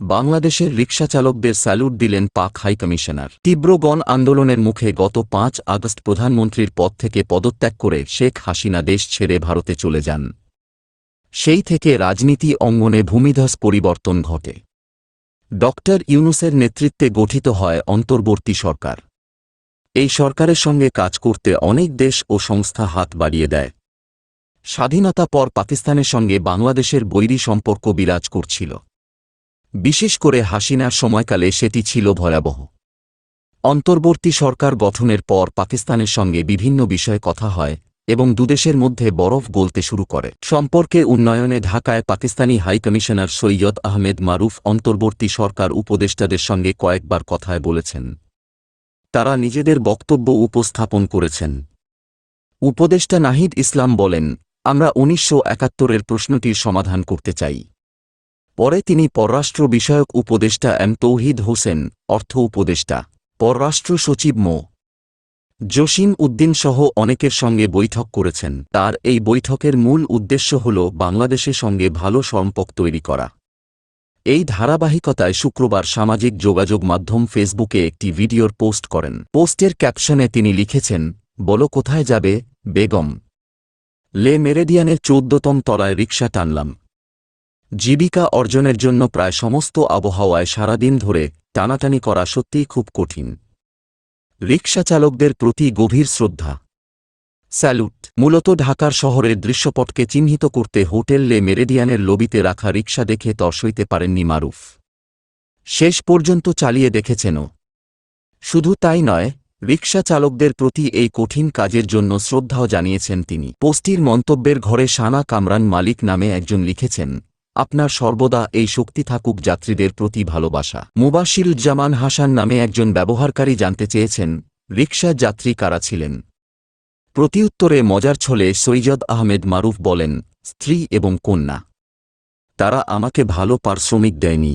বাংলাদেশের রিকশাচালকদের স্যালুট দিলেন পাক হাইকমিশনার। তীব্র গণ আন্দোলনের মুখে গত পাঁচ আগস্ট প্রধানমন্ত্রীর পদ থেকে পদত্যাগ করে শেখ হাসিনা দেশ ছেড়ে ভারতে চলে যান। সেই থেকে রাজনীতি অঙ্গনে ভূমিধস পরিবর্তন ঘটে। ডক্টর ইউনুসের নেতৃত্বে গঠিত হয় অন্তর্বর্তী সরকার। এই সরকারের সঙ্গে কাজ করতে অনেক দেশ ও সংস্থা হাত বাড়িয়ে দেয়। স্বাধীনতা পর পাকিস্তানের সঙ্গে বাংলাদেশের বৈরী সম্পর্ক বিরাজ করছিল। বিশেষ করে হাসিনার সময়কালে সেটি ছিল ভয়াবহ। অন্তর্বর্তী সরকার গঠনের পর পাকিস্তানের সঙ্গে বিভিন্ন বিষয়ে কথা হয় এবং দুদেশের মধ্যে বরফ গলতে শুরু করে। সম্পর্কে উন্নয়নে ঢাকায় পাকিস্তানি হাইকমিশনার সৈয়দ আহমেদ মারুফ অন্তর্বর্তী সরকার উপদেষ্টাদের সঙ্গে কয়েকবার কথায় বলেছেন, তারা নিজেদের বক্তব্য উপস্থাপন করেছেন। উপদেষ্টা নাহিদ ইসলাম বলেন, আমরা উনিশশো একাত্তরের প্রশ্নটির সমাধান করতে চাই। পরে তিনি পররাষ্ট্র বিষয়ক উপদেষ্টা এম তৌহিদ হোসেন, অর্থ উপদেষ্টা, পররাষ্ট্র সচিব মো. জসিম উদ্দিন সহ অনেকের সঙ্গে বৈঠক করেছেন। তার এই বৈঠকের মূল উদ্দেশ্য হল বাংলাদেশের সঙ্গে ভালো সম্পর্ক তৈরি করা। এই ধারাবাহিকতায় শুক্রবার সামাজিক যোগাযোগ মাধ্যম ফেসবুকে একটি ভিডিওর পোস্ট করেন। পোস্টের ক্যাপশনে তিনি লিখেছেন, বলো কোথায় যাবে, বেগম? লে মেরেডিয়ানের চৌদ্দতম তলায় রিকশা টানলাম। জীবিকা অর্জনের জন্য প্রায় সমস্ত আবহাওয়ায় সারাদিন ধরে টানাটানি করা সত্যিই খুব কঠিন। রিকশা চালকদের প্রতি গভীর শ্রদ্ধা। স্যালুট। মূলত ঢাকার শহরের দৃশ্যপটকে চিহ্নিত করতে হোটেল লে মেরেডিয়ানের লবিতে রাখা রিক্সা দেখে তর সইতে পারেননি মারুফ। শেষ পর্যন্ত চালিয়ে দেখেছেনও। শুধু তাই নয় রিকশা চালকদের প্রতি এই কঠিন কাজের জন্য শ্রদ্ধাও জানিয়েছেন তিনি। পোস্টির মন্তব্যের ঘরে সানা কামরান মালিক নামে একজন লিখেছেন আপনার সর্বদা এই শক্তি থাকুক যাত্রীদের প্রতি ভালোবাসা। মুবাশিরুজ্জামান হাসান নামে একজন ব্যবহারকারী জানতে চেয়েছেন রিকশা যাত্রী কারা ছিলেন? প্রতিউত্তরে মজার ছলে সৈয়দ আহমেদ মারুফ বলেন, স্ত্রী এবং কন্যা। তারা আমাকে ভালো পারিশ্রমিক দেয়নি।